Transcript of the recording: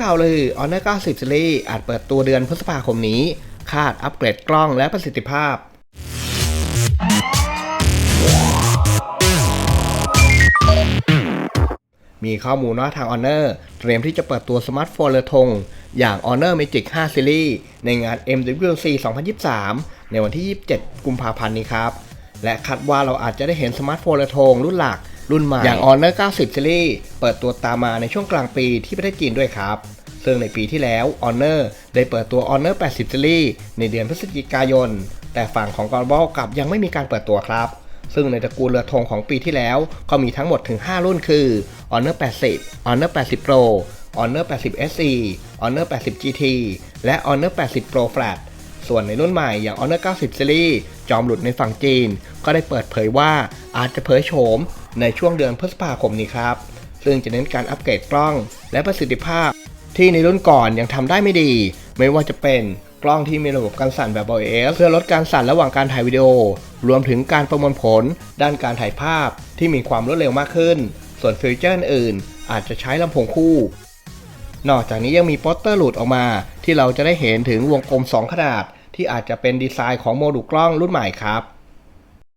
ข่าวลือ Honor 90 Series อาจเปิดตัวเดือนพฤษภาคมนี้ คาดอัปเกรดกล้องและประสิทธิภาพ มีข้อมูลว่าทาง Honor เตรียมที่จะเปิดตัวสมาร์ทโฟนเรือธงอย่าง Honor Magic 5 Series ในงาน MWC 2023 ในวันที่ 27 กุมภาพันธ์นี้ครับ และคาดว่าเราอาจจะได้เห็นสมาร์ทโฟนเรือธงรุ่นหลัก รุ่นใหม่ อย่าง Honor 90 Series เปิดตัวตามมาในช่วงกลางปีที่ประเทศจีนด้วยครับ ซึ่งในปีที่แล้ว Honor ได้เปิดตัว Honor 80 Series ในเดือนพฤศจิกายน แต่ฝั่งของ Global กลับยังไม่มีการเปิดตัวครับซึ่งในตระกูลเรือธงของปีที่แล้วก็มีทั้งหมดถึง 5 รุ่นคือ Honor 80 Honor 80 Pro Honor 80 SE Honor 80 GT และ Honor 80 Pro Flat ส่วนในรุ่นใหม่อย่าง Honor 90 Series จอมหลุดในฝั่งจีน ก็ได้เปิดเผยว่าอาจจะเผยโฉม ในช่วงเดือนพฤษภาคมนี้ครับ ซึ่งจะเน้นการอัปเกรดกล้องและประสิทธิภาพ ที่ในรุ่นก่อนยังทำได้ไม่ดี ไม่ว่าจะเป็นกล้องที่มีระบบการสั่นแบบ OIS เพื่อลดการสั่นระหว่างการถ่ายวิดีโอ รวมถึงการประมวลผล ด้านการถ่ายภาพที่มีความรวดเร็วมากขึ้น ส่วนฟีเจอร์อื่น อาจจะใช้ลำโพงคู่ นอกจากนี้ยังมีโปสเตอร์หลุดออกมา ที่เราจะได้เห็นถึงวงกลม 2 ขนาด ที่อาจจะเป็นดีไซน์ของโมดูลกล้องรุ่นใหม่ครับ